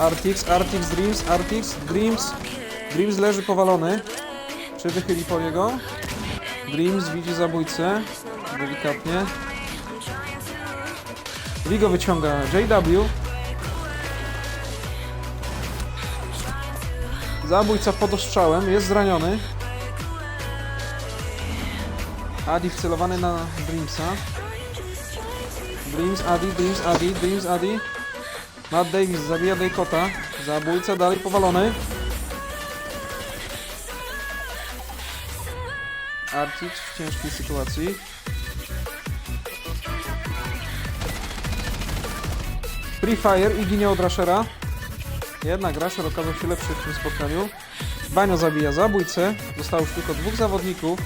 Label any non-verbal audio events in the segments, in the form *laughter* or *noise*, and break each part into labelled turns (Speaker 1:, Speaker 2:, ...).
Speaker 1: Artix, Artix, Dreams, Artix, Dreams. Dreams leży powalony. Czy wychyli po niego? Dreams widzi zabójcę. Delikatnie. Vigo wyciąga JW. Zabójca pod ostrzałem, jest zraniony. Adi wcelowany na Dreamsa. Dreams, Adi, Dreams, Adi, Dreams, Adi. Matt Davis zabija Daycota. Zabójca dalej powalony. Artix w ciężkiej sytuacji. Free Fire i ginie od Rushera. Jednak Rusher okazał się lepszy w tym spotkaniu. Banio zabija zabójcę. Zostało już tylko dwóch zawodników.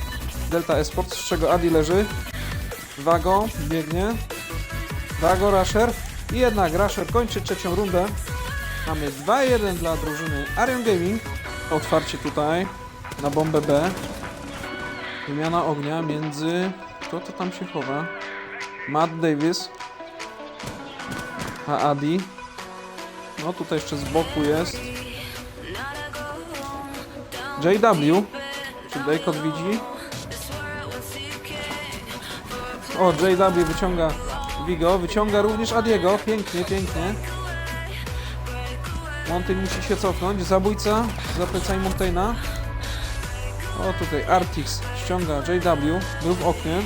Speaker 1: Delta Esports, z czego Adi leży. Wago biegnie. Wago, Rusher. I jednak Rusher kończy trzecią rundę. Mamy 2-1 dla drużyny Arion Gaming. Otwarcie tutaj na bombę B. Wymiana ognia między... Kto to tam się chowa? Matt Davis. A Adi. No tutaj jeszcze z boku jest. JW. Czy Daycott widzi? O, JW wyciąga Vigo, wyciąga również Adiego. Pięknie, pięknie. Mountain musi się cofnąć. Zabójca za plecami. O, tutaj Artix ściąga JW. Był w oknie.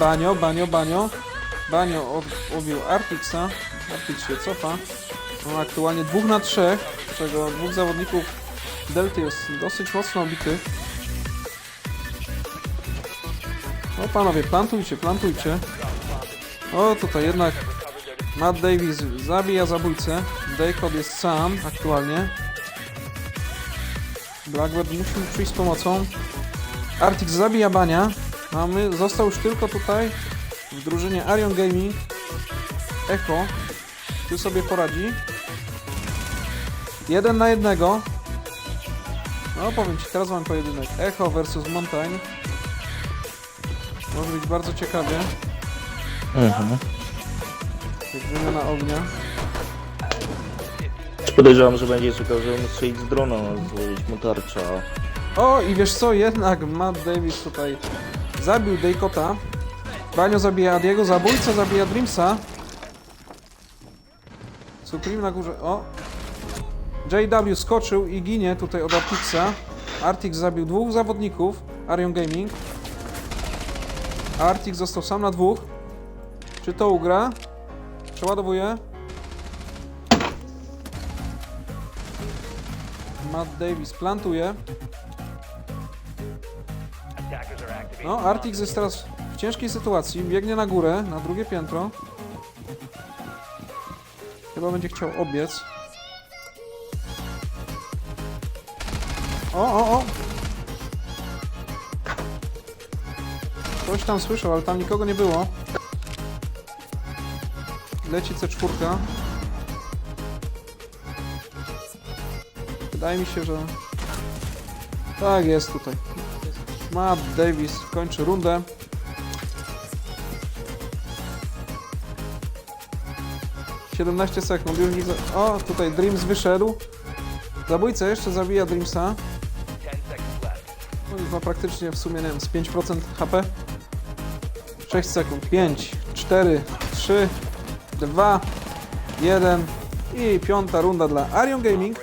Speaker 1: Banio, banio, banio. Banio ob- obił Artixa. Artix się cofa. No, aktualnie dwóch na trzech, z czego dwóch zawodników Delty jest dosyć mocno obitych. No panowie, plantujcie, plantujcie. O, tutaj jednak Matt Davis zabija zabójcę. Daycott jest sam aktualnie. Blackbird musi mu przyjść z pomocą. Artix zabija Bania. Mamy, został już tylko tutaj w drużynie Arion Gaming. Echo. Ty sobie poradzi. Jeden na jednego. No powiem ci, teraz mam pojedynek. Echo versus Mountain. Może być bardzo ciekawie.
Speaker 2: Mhm.
Speaker 1: Jak wymiana ognia.
Speaker 2: Podejrzewam, że będzie szukał, żeby mu strzelić z drona, złożyć mu tarcza.
Speaker 1: O, i wiesz co, jednak Matt Davis tutaj zabił Daycota. Banio zabija Adiego, zabójca zabija Dreamsa. Supreme na górze, o. JW skoczył i ginie tutaj od Artixa. Artix zabił dwóch zawodników, Arion Gaming. Artix został sam na dwóch. Czy to ugra? Przeładowuję. Matt Davis plantuje. No, Artix jest teraz w ciężkiej sytuacji. Biegnie na górę, na drugie piętro. Chyba będzie chciał obiec. O, o, o! Ktoś tam słyszał, ale tam nikogo nie było. Leci C4. Wydaje mi się, że... Tak, jest tutaj. Matt Davis kończy rundę. Siedemnaście sekund, już widzę. O, tutaj Dreams wyszedł. Zabójca jeszcze zabija Dreamsa. No praktycznie w sumie, nie wiem, z 5% HP. 6 sekund. 5, 4, 3, 2, 1 i piąta runda dla Arion Gaming.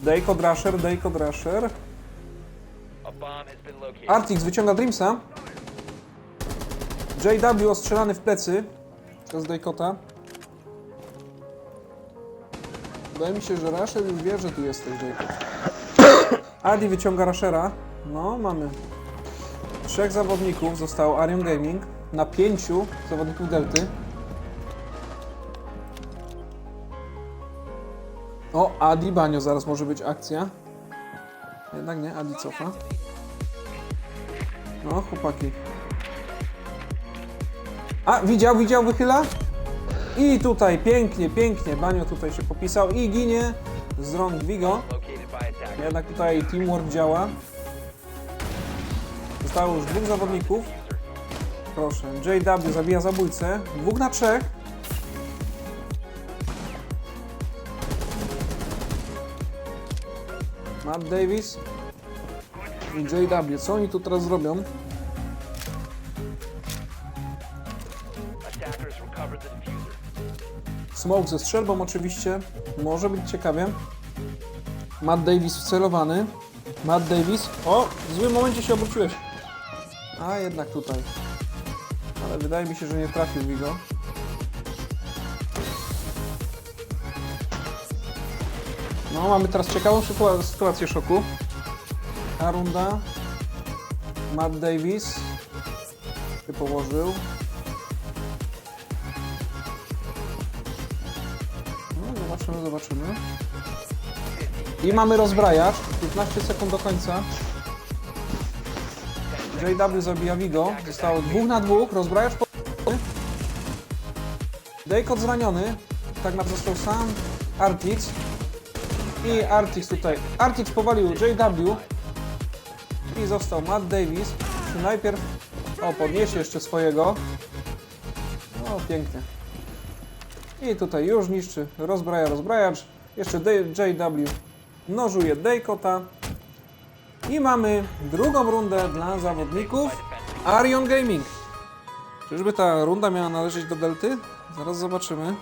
Speaker 1: Dayco Drasher, Dayco Drasher. Artix wyciąga Dreamsa. JW ostrzelany w plecy przez Daycota. Wydaje mi się, że Rusher już wie, że tu jesteś, Daycot. *coughs* Adi wyciąga Rushera. No, mamy trzech zawodników. Zostało Arion Gaming na pięciu zawodników Delty. O, Adi Banio, zaraz może być akcja. Jednak nie, Adi cofa. No, chłopaki. A, widział, widział, wychyla? I tutaj pięknie, pięknie. Banio tutaj się popisał i ginie z rąk Vigo. Jednak tutaj teamwork działa. Zostało już dwóch zawodników. Proszę. JW zabija zabójcę. Dwóch na trzech. Matt Davis i JW. Co oni tu teraz zrobią? Smoke ze strzelbą oczywiście. Może być ciekawie. Matt Davis wcelowany. Matt Davis. O! W złym momencie się obróciłeś. A jednak tutaj. Ale wydaje mi się, że nie trafił Vigo. No, mamy teraz ciekawą sytua- sytuację szoku. Ta runda. Matt Davis się położył. No, zobaczymy, zobaczymy. I mamy rozbrajacz. 15 sekund do końca. JW zabija Vigo. Zostało dwóch na dwóch. Rozbrajacz po... Dejkot zraniony. Tak naprawdę został sam Artix. I Artix tutaj. Artix powalił JW. I został Matt Davis. Czy najpierw... O, podniesie jeszcze swojego. O, pięknie. I tutaj już niszczy, rozbraja, rozbrajacz. Jeszcze JW nożuje Dejkota. I mamy drugą rundę dla zawodników Arion Gaming. Czyżby ta runda miała należeć do Delty? Zaraz zobaczymy.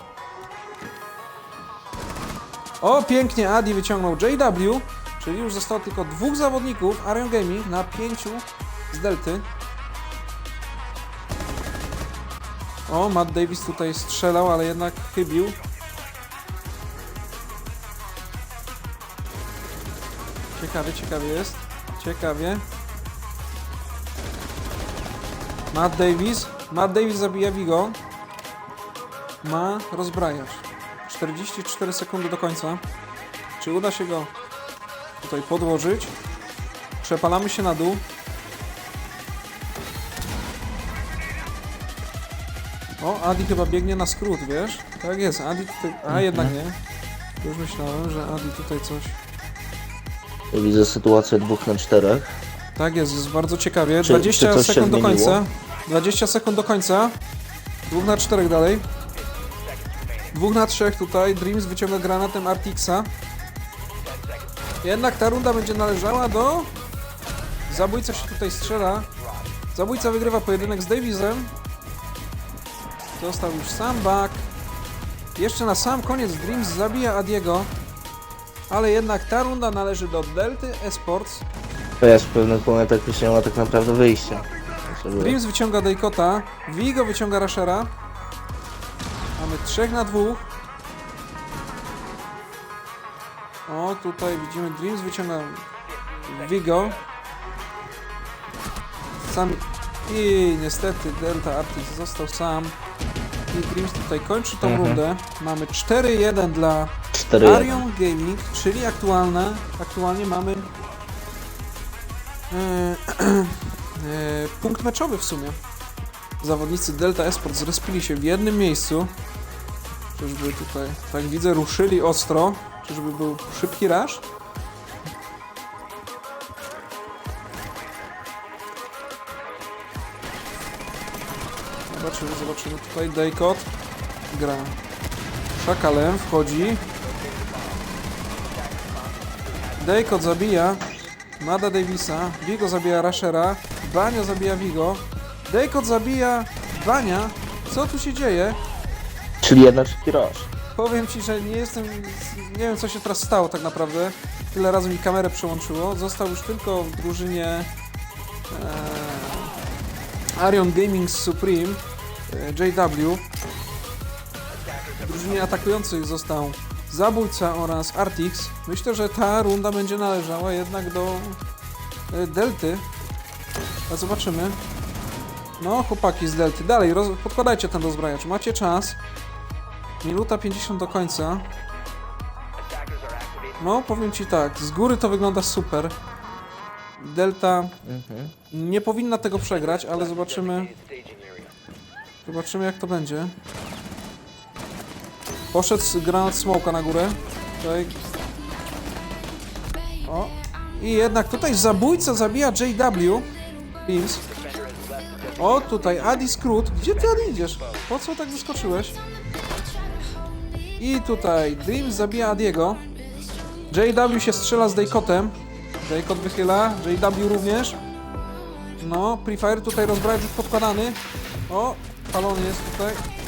Speaker 1: O, pięknie Adi wyciągnął JW, czyli już zostało tylko dwóch zawodników Arion Gaming na pięciu z Delty. O, Matt Davis tutaj strzelał, ale jednak chybił. Ciekawie, ciekawie jest. Ciekawie. Matt Davis. Matt Davis zabija Vigo. Ma rozbrajacz. 44 sekundy do końca. Czy uda się go tutaj podłożyć? Przepalamy się na dół. O, Adi chyba biegnie na skrót, wiesz? Tak jest, Adi tutaj... A, jednak nie. Już myślałem, że Adi tutaj coś...
Speaker 2: Widzę sytuację dwóch na czterech.
Speaker 1: Tak jest, jest bardzo ciekawie.
Speaker 2: Czy-
Speaker 1: 20
Speaker 2: czy
Speaker 1: sekund do końca. 20 sekund do końca. Dwóch na czterech dalej. Dwóch na trzech tutaj. Dreams wyciąga granatem Artixa. Jednak ta runda będzie należała do... Zabójca się tutaj strzela. Zabójca wygrywa pojedynek z Davisem. Został już sam Buck. Jeszcze na sam koniec Dreams zabija Adiego. Ale jednak ta runda należy do Delty Esports.
Speaker 2: Wiesz, w pewnych momentach już nie ma tak naprawdę wyjścia. Żeby-
Speaker 1: Dreams wyciąga Dejkota, Vigo wyciąga Rashera. Mamy trzech na dwóch. O, tutaj widzimy Dreams wyciąga Vigo. Sam i niestety Delta Artix został sam. I Dreams tutaj kończy tą
Speaker 2: Mhm.
Speaker 1: rundę. Mamy 4-1 dla
Speaker 2: 4
Speaker 1: Arion Gaming, czyli aktualne, aktualnie mamy e, *clears throat* e, punkt meczowy w sumie. Zawodnicy Delta Esport zrespili się w jednym miejscu. Czyżby tutaj, tak widzę, ruszyli ostro. Czyżby był szybki rush? Zobaczymy, zobaczymy. Tutaj Daycott gra szakalem, wchodzi. Daycott zabija Mada Davisa, Vigo zabija Rashera, Bania zabija Vigo, Daycott zabija Bania. Co tu się dzieje?
Speaker 2: Czyli jednak szybki rush.
Speaker 1: Powiem ci, że nie jestem. Nie wiem, co się teraz stało tak naprawdę. Tyle razy mi kamerę przełączyło. Został już tylko w drużynie. E, Arion Gaming Supreme e, JW. W drużynie atakujących został Zabójca oraz Artix. Myślę, że ta runda będzie należała jednak do e, Delty. A zobaczymy. No, chłopaki z Delty. Dalej, roz... podkładajcie ten rozbrajacz. Macie czas. Minuta 50 do końca. No, powiem ci tak, z góry to wygląda super. Delta
Speaker 2: Mhm.
Speaker 1: nie powinna tego przegrać, ale zobaczymy, zobaczymy jak to będzie. Poszedł granat smoka na górę. Tutaj. O. I jednak tutaj zabójca zabija JW. Beams. O, tutaj Adi Skrót. Gdzie ty Adi idziesz? Po co tak wyskoczyłeś? I tutaj Dream zabija Adiego. JW się strzela z Daykotem. Daykot wychyla, JW również. No, Prefire tutaj rozbrajacz podkładany. O, palony jest tutaj.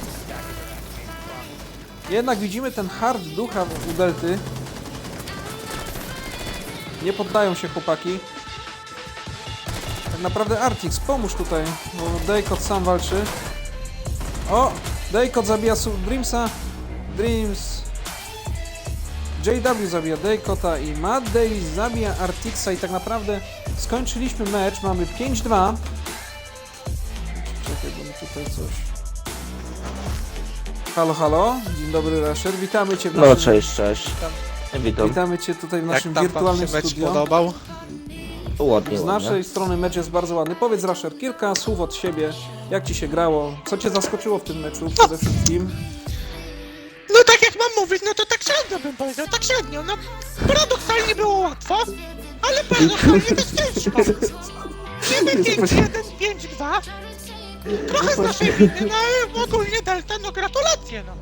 Speaker 1: Jednak widzimy ten hard ducha u Delty. Nie poddają się chłopaki. Tak naprawdę Artix, pomóż tutaj, bo Daykot sam walczy. O! Daykot zabija Dreamsa. Dreams. JW zabija Daykota i Matt Davis zabija Artixa i tak naprawdę skończyliśmy mecz, mamy 5-2. Czekaj, bo mi tutaj coś... Halo, halo, dzień dobry Rasher, witamy Cię w
Speaker 2: No
Speaker 1: naszym,
Speaker 2: cześć, cześć. Witam.
Speaker 1: witamy Cię tutaj w
Speaker 3: Jak
Speaker 1: naszym
Speaker 3: tam wam
Speaker 1: wirtualnym
Speaker 3: się mecz
Speaker 1: studio.
Speaker 3: podobał?
Speaker 2: Ładnie,
Speaker 1: Z
Speaker 2: ładnie.
Speaker 1: naszej strony mecz jest bardzo ładny. Powiedz Rasher, kilka słów od siebie, jak Ci się grało, co Cię zaskoczyło w tym meczu przede wszystkim.
Speaker 3: No tak jak mam mówić, no to tak średnio bym powiedział, tak średnio. No paradoksalnie było łatwo, ale paradoksalnie też ciężko. Niby 5-1, 5-2. Trochę z naszej winy, no ale ogólnie Delta, no gratulacje, no.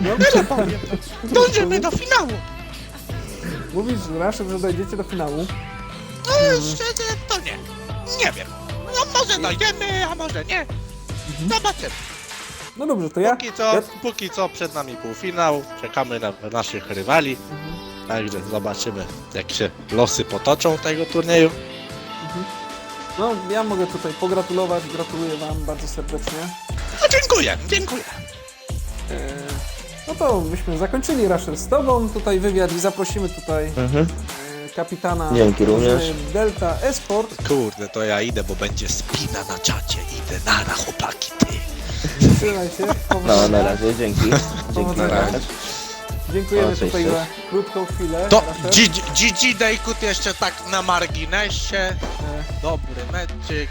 Speaker 3: No, tyle powiem. No. Dążymy do finału.
Speaker 1: Mówisz Rasher, że dojdziecie do finału.
Speaker 3: No szczerze, to nie. Nie wiem. No może dojdziemy, a może nie. Zobaczymy.
Speaker 1: No dobrze, to ja...
Speaker 3: Póki co,
Speaker 1: ja
Speaker 3: póki co przed nami półfinał, czekamy na naszych rywali. Także zobaczymy, jak się losy potoczą tego turnieju.
Speaker 1: No, ja mogę tutaj pogratulować, gratuluję Wam bardzo serdecznie.
Speaker 3: No dziękuję, dziękuję.
Speaker 1: Eee, no to byśmy zakończyli Rasher z Tobą tutaj wywiad i zaprosimy tutaj
Speaker 2: Mhm.
Speaker 1: e, kapitana
Speaker 2: Dzięki również.
Speaker 1: Delta Esport.
Speaker 3: Kurde, to ja idę, bo będzie spina na czacie. Idę na na chłopaki, ty.
Speaker 1: Trzymaj się,
Speaker 2: No, na razie, dzięki. Dzięki na razie.
Speaker 1: Dziękujemy
Speaker 2: cześć,
Speaker 1: tutaj
Speaker 2: cześć.
Speaker 1: za krótką chwilę.
Speaker 3: To. GG Dejkut jeszcze tak na marginesie.
Speaker 1: E,
Speaker 3: Dobry meczyk.